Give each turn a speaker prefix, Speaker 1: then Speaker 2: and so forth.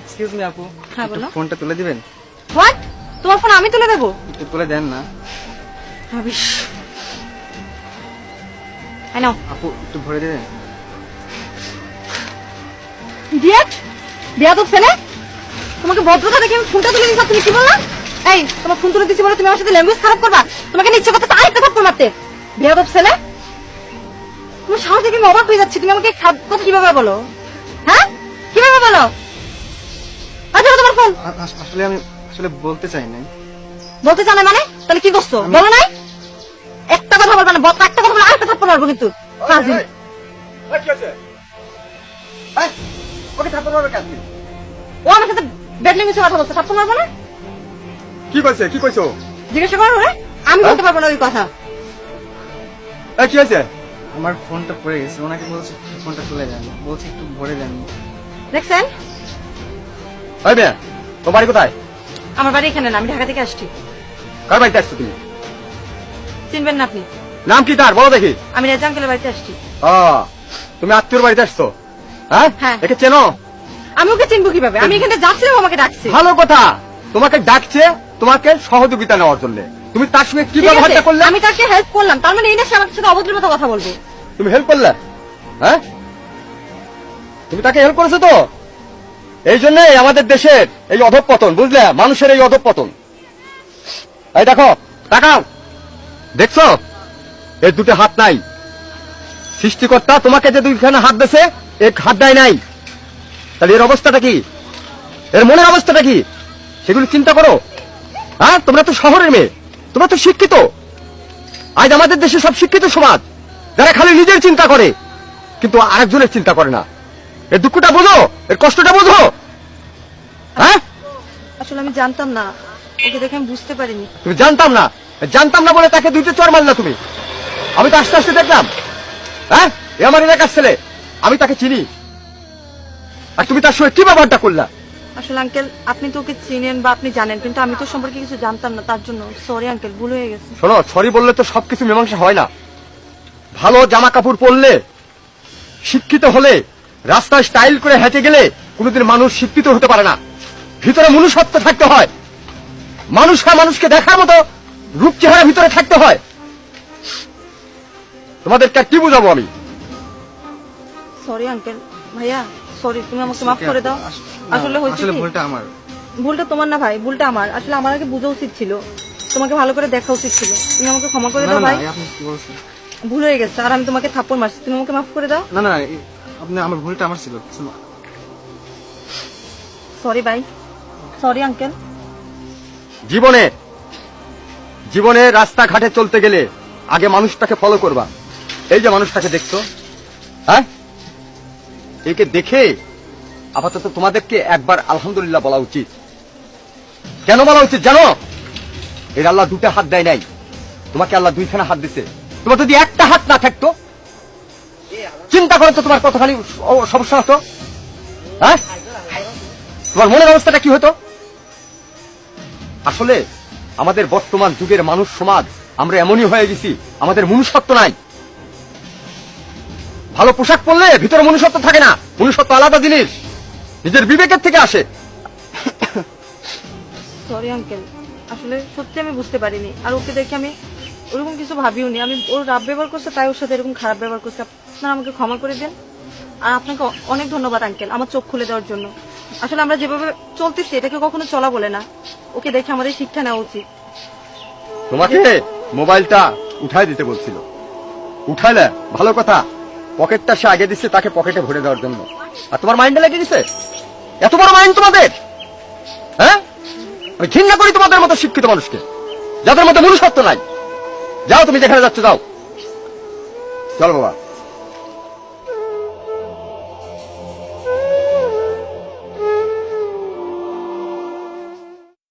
Speaker 1: Excuse me আপু।
Speaker 2: হ্যাঁ, বলো।
Speaker 1: ফোনটা তুলে দিবেন?
Speaker 2: হোয়াট তোমার ফোন আমি তুলে দেবো?
Speaker 1: একটু তুলে দেন না।
Speaker 2: ভাবিস নাও
Speaker 1: আপু একটু ভরে দেবেন?
Speaker 2: ডিয়েট বিয়াদব ছেলে তোমাকে ভদ্রতা দেখে আমি ফোনটা তুলে দিয়েছি তুমি কি বললা? এই তোমার ফোন তুলে দিচ্ছি বলে তুমি আমার সাথে ল্যাঙ্গুয়েজ খারাপ করবা? তোমাকে নিচ্ছে কথা আরেকটা থাপ্পড় মারতে বিয়াদব ছেলে তোমার সাহস দেখে আমি অবাক হয়ে যাচ্ছি। তুমি আমাকে খারাপ কথা কীভাবে বলো? হ্যাঁ? কীভাবে বলো? আচ্ছা তোমার ফোন
Speaker 1: আসলে আমি আসলে বলতে চাই না
Speaker 2: বলতে জানে মানে? তাহলে কি করছ? বলো নাই? একটা কথা বলবে না একটা কথা বলে আরেকটা থাপ্পড় মারবো কিন্তু। ফাজিল।
Speaker 1: ওকে থাপ্পড় মারবে কেন
Speaker 2: ও আমার সাথে ব্যাড ল্যাঙ্গুয়েজে কথা বলছে থাপ্পড় মারবো না?
Speaker 3: কি কইছে? কি কইছো?
Speaker 2: জিজ্ঞাসা করো আমি বলতে পারব না ওই কথা।
Speaker 3: কি হয়েছে?
Speaker 1: আমার ফোনটা পড়ে গেছে। ওনাকে বলছি ফোনটা তুলে দেন। বলছি একটু ভরে দেন।
Speaker 2: দেখছেন?
Speaker 3: ওই মেয়ে তোমার বাড়ি কোথায়?
Speaker 2: আমার বাড়ি এখানে না আমি ঢাকা থেকে আসছি।
Speaker 3: কার বাড়িতে আসছো তুমি?
Speaker 2: চিনবেন না আপনি?
Speaker 3: নাম কি তার? বলো দেখি।
Speaker 2: আমি রেজা আঙ্কেলের বাড়িতে আসছি।
Speaker 3: ও তুমি আত্মীয়র বাড়িতে আসছো? হ্যাঁ?
Speaker 2: হ্যাঁ।
Speaker 3: একে চেনো?
Speaker 2: আমি ওকে চিনবো কীভাবে? আমি এখানে যাচ্ছিলাম ও আমাকে ডাকছে।
Speaker 3: ভালো কথা। তোমাকে ডাকছে তোমাকে সহযোগিতা নেওয়ার জন্য। তুমি তার সঙ্গে কি ব্যবহারটা করলে?
Speaker 2: আমি তাকে হেল্প করলাম। তার মানে এই না সে আমার সাথে অভদ্রের মতো কথা বলব।
Speaker 3: তুমি হেল্প করলে? হ্যাঁ? তুমি তাকে হেল্প করেছ তো? এই জন্য আমাদের দেশের এই অধঃপতন বুঝলে? মানুষের এই অধঃপতন এই দেখো তাকাও। দেখছ? এর দুটো হাত নাই। সৃষ্টিকর্তা তোমাকে যে দুইখানে হাত দেছে এক হাত দেয় নাই। তাহলে এর অবস্থাটা কি? এর মনের অবস্থাটা কি? সেগুলো চিন্তা করো। হ্যাঁ? তোমরা তো শহরের মেয়ে। তোমরা তো শিক্ষিত। আজ আমাদের দেশে সব শিক্ষিত সমাজ যারা খালি নিজের চিন্তা করে কিন্তু আরেকজনের চিন্তা করে না। এর দুঃখটা বোঝো এর কষ্টটা বোঝো। হ্যাঁ?
Speaker 2: আসলে আমি জানতাম না ওকে দেখে আমি বুঝতে পারিনি।
Speaker 3: তুমি জানতাম না জানতাম না বলে তাকে দুইটা চর মারলা তুমি। আমি তো আস্তে আস্তে দেখলাম। হ্যাঁ? এ আমার এলাকার ছেলে আমি তাকে চিনি। আর তুমি তার সঙ্গে কি ব্যবহারটা করলা?
Speaker 2: আসলে আঙ্কেল আপনি তো ওকে চিনেন বা আপনি জানেন কিন্তু আমি তো সম্পর্কে কিছু জানতাম না তার জন্য সরি আঙ্কেল ভুল হয়ে গেছে।
Speaker 3: শোনো সরি বললে তো সবকিছু মীমাংসা হয় না। ভালো জামা কাপড় পরলে শিক্ষিত হলে রাস্তায় স্টাইল করে হেঁটে গেলে কোনোদিন মানুষ শিক্ষিত হতে পারে না। ভিতরে মনুষ্যত্ব থাকতে হয়। মানুষরা মানুষকে দেখার মতো রূপ চেহারা ভিতরে থাকতে হয়। তোমাদেরকে কি বুঝাবো আমি?
Speaker 2: সরি আঙ্কেল ভাইয়া সরি তুমি আমাকে মাফ করে দাও। আসলে হয়েছে
Speaker 1: ভুলটা আমার।
Speaker 2: ভুলটা তোমার না ভাই ভুলটা আমার। আসলে আমার আগে বোঝা উচিত ছিল। তোমাকে ভালো করে দেখা উচিত ছিল। তুমি আমাকে ক্ষমা করে দাও ভাই।
Speaker 1: আপনি কি বলছেন?
Speaker 2: ভুল হয়ে গেছে আর আমি তোমাকে থাপ্পড় মারছি। তুমি আমাকে মাফ করে দাও।
Speaker 1: না না আপনি আমার ভুলটা আমার ছিল।
Speaker 2: সরি ভাই। সরি আঙ্কেল
Speaker 3: জীবনে জীবনে রাস্তাঘাটে চলতে গেলে আগে মানুষটাকে ফলো করবা। এই যে মানুষটাকে দেখছ হ্যাঁ? একে দেখে আপাতত তোমাদেরকে একবার আলহামদুলিল্লাহ বলা উচিত। কেন বলা উচিত জানো? এর আল্লাহ দুটো হাত দেয় নাই। তোমাকে আল্লাহ দুইখানা হাত দিছে। তোমার যদি একটা হাত না থাকতো, চিন্তা করো তো তোমার কতখানি সমস্যা হতো। হ্যাঁ? তোমার মনের অবস্থাটা কি হতো? আসলে আমাদের বর্তমান যুগের মানুষ সমাজ, আমরা এমনই হয়ে গেছি, আমাদের মনুষ্যত্ব নাই। ভালো পোশাক পরলে ভিতরে মনুষ্যত্ব থাকে না। মনুষ্যত্ব আলাদা জিনিস। নিজের বিবেকের থেকে আসে।
Speaker 2: সরি আঙ্কেল আসলে সত্যি আমি বুঝতে পারিনি। আর ওকে দেখে আমি ওরকম কিছু ভাবিও নি। আমি ওর রাব ব্যবহার করছে তাই ওর সাথে এরকম খারাপ ব্যবহার করছে। আপনারা আমাকে ক্ষমা করে দেন। আর আপনাকে অনেক ধন্যবাদ আঙ্কেল আমার চোখ খুলে দেওয়ার জন্য। আসলে আমরা যেভাবে চলতেছি এটাকে কখনো চলা বলে না। ওকে দেখে আমাদের শিক্ষা নেওয়া উচিত।
Speaker 3: তোমাকে মোবাইলটা উঠাই দিতে বলছিল। উঠাইলে ভালো কথা। পকেটটা সে আগে দিচ্ছে তাকে পকেটে ভরে দেওয়ার জন্য। আর তোমার মাইন্ডে লাগিয়ে দিছে? এত বড় মাইন্ড তোমাদের? হ্যাঁ? আমি ঘৃণা করি তোমাদের মতো শিক্ষিত মানুষকে, যাদের মধ্যে মনুষ্যত্ব নাই। যাও তুমি যেখানে যাচ্ছ, যাও। চলো বাবা।